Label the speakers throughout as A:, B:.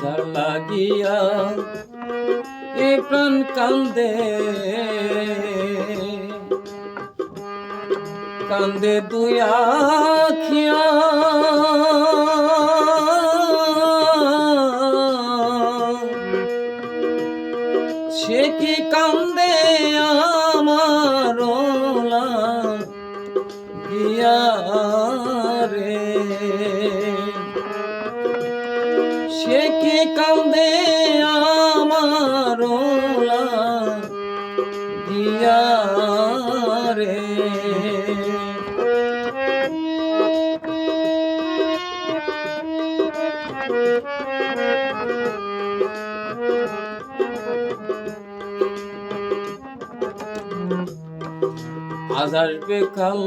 A: যার লাগিয়া এ প্রাণ কান্দে। কান্দে দুয়া আখিয়া। সে কি কান্দে আমার গিয়া রে? আজ আসবে কাল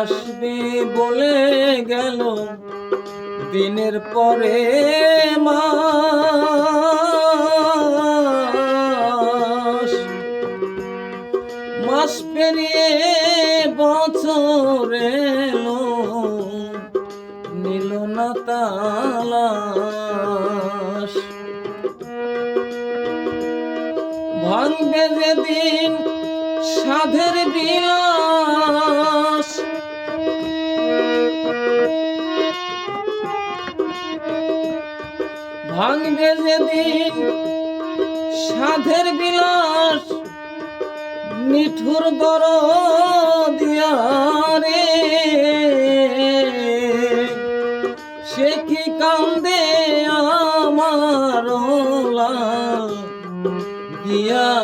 A: আসবে বলে গেল। দিনের পরে মাস মাস পেরিয়ে বছরে নিল না তালাশ। ভাঙবে যেদিন সাধের বিলাস ভাঙবে যেদিন সাধের বিলাস মিঠুর দর দিয়ারে সে কি কান্দে আমার গিয়া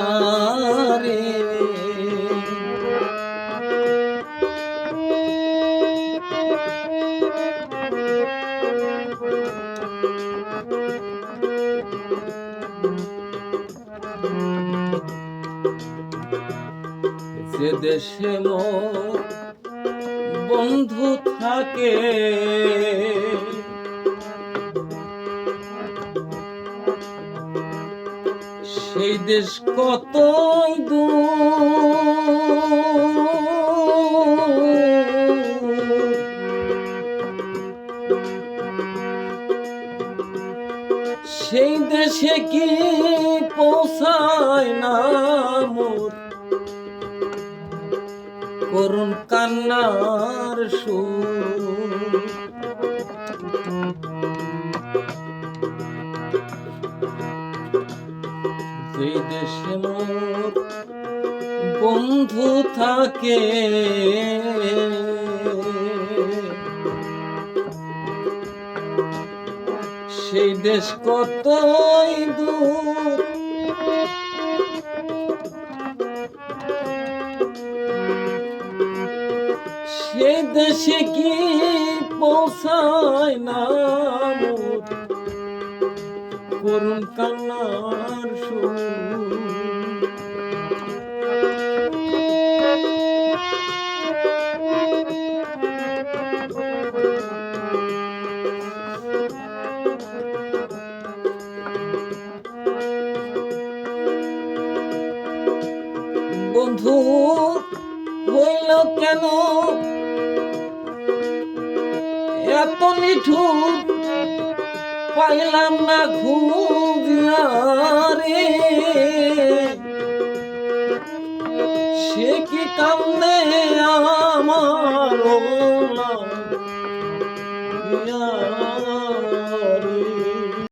A: যে দেশে মোর বন্ধু থাকে। সেই দেশ দূর? সেই দেশে কি পৌঁছায় না মোর? করুণ কান্নার সুর। দেশে মোর বন্ধু থাকে সেই দেশ কতই দূর সে দেশে কি পৌঁছায় না করুণ কান্নার বন্ধু হইল কেন এত নিঠুর পাইলাম না খুঁজিয়া রে সে কি কান্দে?